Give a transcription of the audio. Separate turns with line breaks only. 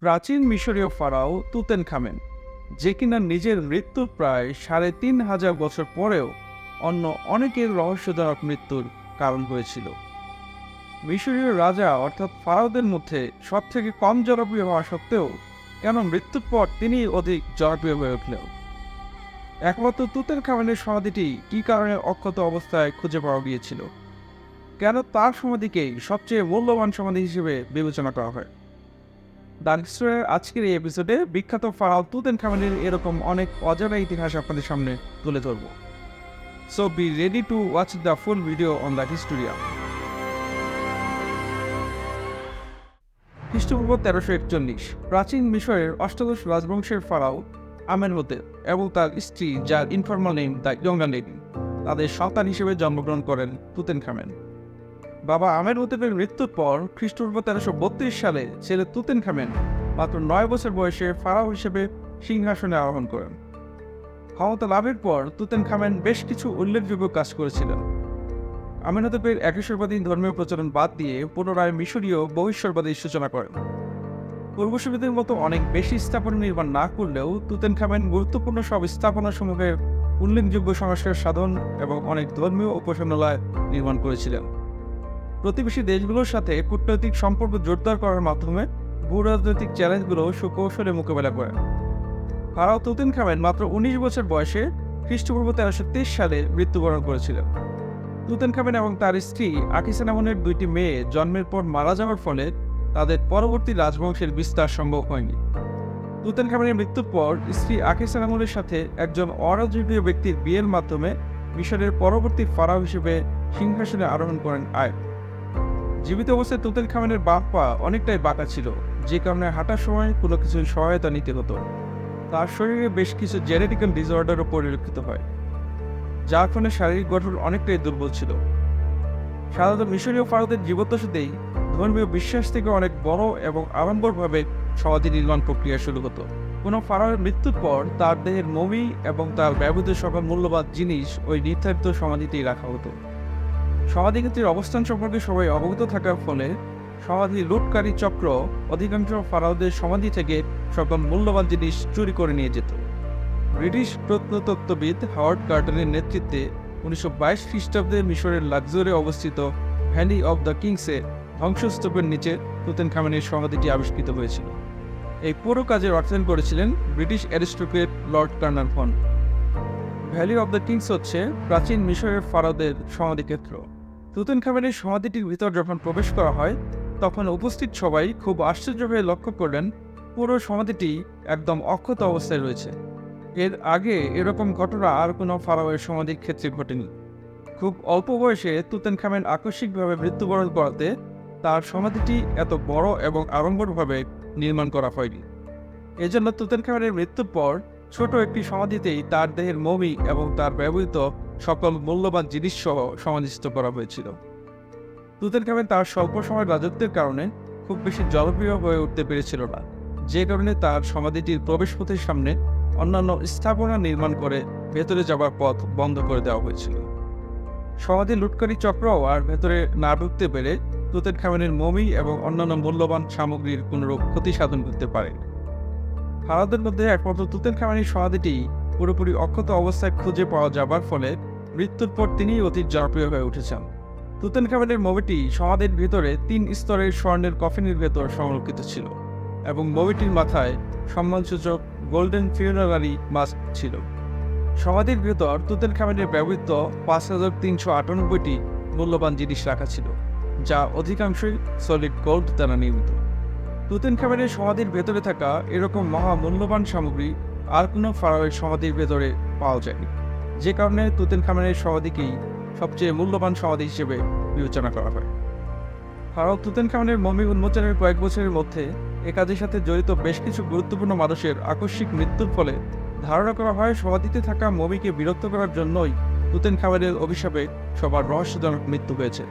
প্রাচীন মিশরীয় ফারাও তুতেন খামেন যে কিনা নিজের মৃত্যুর প্রায় সাড়ে তিন হাজার বছর পরেও অন্য অনেকের রহস্যজনক মৃত্যুর কারণ হয়েছিল। মিশরীয় রাজা অর্থাৎ ফারাওদের মধ্যে সব থেকে কম জনপ্রিয় হওয়া সত্ত্বেও, কেন মৃত্যুর পর তিনি অধিক জনপ্রিয় হয়ে উঠলেন? একমাত্র তুতেন খামেনের সমাধিটি কী কারণে অক্ষত অবস্থায় খুঁজে পাওয়া গিয়েছিল? কেন তার সমাধিকেই সবচেয়ে মূল্যবান সমাধি হিসেবে বিবেচনা করা হয়? ডার্ক স্টোরের আজকের এই এপিসোডে বিখ্যাত ফারাও তুতেন খামেনের এরকম অনেক অজানা ইতিহাস আপনাদের সামনে তুলে ধরব। So be ready to watch the full video on the Historia খ্রিস্টপূর্ব তেরোশো একচল্লিশ, প্রাচীন মিশরের অষ্টাদশ রাজবংশের ফারাও আমেনহোতেপ এবং তার স্ত্রী, যার ইনফরমাল নেম দ্য ইয়ঙ্গা লেডি, তাদের সন্তান হিসেবে জন্মগ্রহণ করেন তুতেন খামেন বাবা আমের হোতেপের মৃত্যুর পর খ্রিস্টপূর্ব তেরোশো বত্রিশ সালে ছেলে তুতেন খামেন মাত্র নয় বছর বয়সে ফারাও হিসেবে সিংহাসনে আরোহণ করেন। ক্ষমতা লাভের পর তুতেন খামেন বেশ কিছু উল্লেখযোগ্য কাজ করেছিলেন। আমেনহতেপের একেশ্বরবাদী ধর্মীয় প্রচলন বাদ দিয়ে পুনরায় মিশরীয় বহিষ্বরবাদীর সূচনা করেন। পূর্বসূরীদের মতো অনেক বেশি স্থাপনা নির্মাণ না করলেও তুতেন খামেন গুরুত্বপূর্ণ সব স্থাপনাসমূহের উল্লেখযোগ্য সংস্কার সাধন এবং অনেক ধর্মীয় উপাসনালয় নির্মাণ করেছিলেন। প্রতিবেশী দেশগুলোর সাথে কূটনৈতিক সম্পর্ক জোরদার করার মাধ্যমে ভূরাজনৈতিক চ্যালেঞ্জগুলো সুকৌশলে মোকাবেলা করেন ফারাও তুতিন খামেন মাত্র উনিশ বছর বয়সে খ্রিস্টপূর্ব তেরোশো তেইশ সালে মৃত্যুবরণ করেছিলেন। তুতেন খামেন এবং তার স্ত্রী আকিসানামনের দুইটি মেয়ে জন্মের পর মারা যাওয়ার ফলে তাদের পরবর্তী রাজবংশের বিস্তার সম্ভব হয়নি। তুতেন খামেনের মৃত্যুর পর স্ত্রী আকিসানামনের সাথে একজন অরাজকীয় ব্যক্তির বিয়ের মাধ্যমে মিশরের পরবর্তী ফারাও হিসেবে সিংহাসনে আরোহণ করেন আয় জীবিত অবস্থায় তুতেন খামেনের বাপ পা অনেকটাই বাঁকা ছিল। যে কারণে হাঁটার সময় কোনো কিছুর সহায়তা নিতে হতো। তার শরীরে বেশ কিছু জেনেটিক্যাল ডিসঅর্ডারও পরিলক্ষিত হয়, যার ফলে শারীরিক গঠন অনেকটাই দুর্বল ছিল। সাধারণত মিশরীয় ফারুদের জীবদ্দশাতেই ধর্মীয় বিশ্বাস থেকে অনেক বড় এবং আড়ম্বরভাবে সমাধি নির্মাণ প্রক্রিয়া শুরু হতো। কোনো ফারাওয়ের মৃত্যুর পর তার দেহের মমি এবং তার ব্যবহৃত সকল মূল্যবান জিনিস ওই নির্ধারিত সমাধিতেই রাখা হতো। সমাধিক্ষেত্রের অবস্থান সম্পর্কে সবাই অবগত থাকার ফলে সমাধি লুটকারী চক্র অধিকাংশ ফারাওদের সমাধি থেকে সকল মূল্যবান জিনিস চুরি করে নিয়ে যেত। ব্রিটিশ প্রত্নতত্ত্ববিদ হাওয়ার্ড কার্টনের নেতৃত্বে উনিশশো বাইশ খ্রিস্টাব্দে মিশরের লাক্সোরে অবস্থিত ভ্যালি অব দ্য কিংসে ধ্বংসস্তূপের নিচে তুতেন খামেনের সমাধিটি আবিষ্কৃত হয়েছিল। এই পুরো কাজের অর্থায়ন করেছিলেন British aristocrat Lord Carnarvon Valley of the Kings হচ্ছে প্রাচীন মিশরের ফারাওদের সমাধিক্ষেত্র। তুতেন খামেনের সমাধিটির ভিতর যখন প্রবেশ করা হয়, তখন উপস্থিত সবাই খুব আশ্চর্য হয়ে লক্ষ্য করলেন, পুরো সমাধিটি একদম অক্ষত অবস্থায় রয়েছে। এর আগে এরকম ঘটনা আর কোনো ফারাওয়ের সমাধির ক্ষেত্রে ঘটেনি। খুব অল্প বয়সে তুতেন খামেন আকস্মিকভাবে মৃত্যুবরণ করাতে তার সমাধিটি এত বড় এবং আড়ম্বরভাবে নির্মাণ করা হয়নি। এজন্য তুতেন খামেনের মৃত্যুর পর ছোট একটি সমাধিতেই তার দেহের মমি এবং তার ব্যবহৃত সকল মূল্যবান জিনিস সহ সমাধিস্থ করা হয়েছিল। তুতেন খামেন তার স্বল্প সময়ের রাজত্বের কারণে খুব বেশি জনপ্রিয় হয়ে উঠতে পেরেছিল না। যে কারণে তার সমাধিটির প্রবেশপথের সামনে অন্যান্য স্থাপনা নির্মাণ করে ভেতরে যাবার পথ বন্ধ করে দেওয়া হয়েছিল। সমাধি লুটকারী চক্র আর ভেতরে না ঢুকতে পেরে তুতেন খামেনের মমি এবং অন্যান্য মূল্যবান সামগ্রীর কোনোরূপ ক্ষতি সাধন করতে পারে। ফারাদের মধ্যে একমাত্র তুতেন খামানির সমাধিটি পুরোপুরি অক্ষত অবস্থায় খুঁজে পাওয়া যাবার ফলে মৃত্যুর পর তিনি অতি জনপ্রিয় হয়ে উঠেছেন। তুতেন খামেনের মমিটি সমাধির ভিতরে তিন স্তরের স্বর্ণের কফিনের ভেতর সংরক্ষিত ছিল এবং মমিটির মাথায় সম্মানসূচক গোল্ডেন ফিউনারারি মাস্ক ছিল। সমাধির ভেতর তুতেন খামেনের ব্যবহৃত পাঁচ হাজার তিনশো আটানব্বইটি মূল্যবান জিনিস রাখা ছিল, যা অধিকাংশই সলিড গোল্ড দ্বারা নির্মিত। তুতেন খামেনের সমাধির ভেতরে থাকা এরকম মহা মূল্যবান সামগ্রী আর কোনো ফারাওয়ের সমাধির ভেতরে পাওয়া যায়নি। যে কারণে তুতেন খামেনের সমাধিকেই সবচেয়ে মূল্যবান সমাধি হিসেবে বিবেচনা করা হয়। ফারাও তুতেন খামেনের মমি উন্মোচনের কয়েক বছরের মধ্যে এ কাজের সাথে জড়িত বেশ কিছু গুরুত্বপূর্ণ মানুষের আকস্মিক মৃত্যুর ফলে ধারণা করা হয় সমাধিতে থাকা মমিকে বিরক্ত করার জন্যই তুতেন খামেনের অভিশাপে সবার রহস্যজনক মৃত্যু হয়েছে।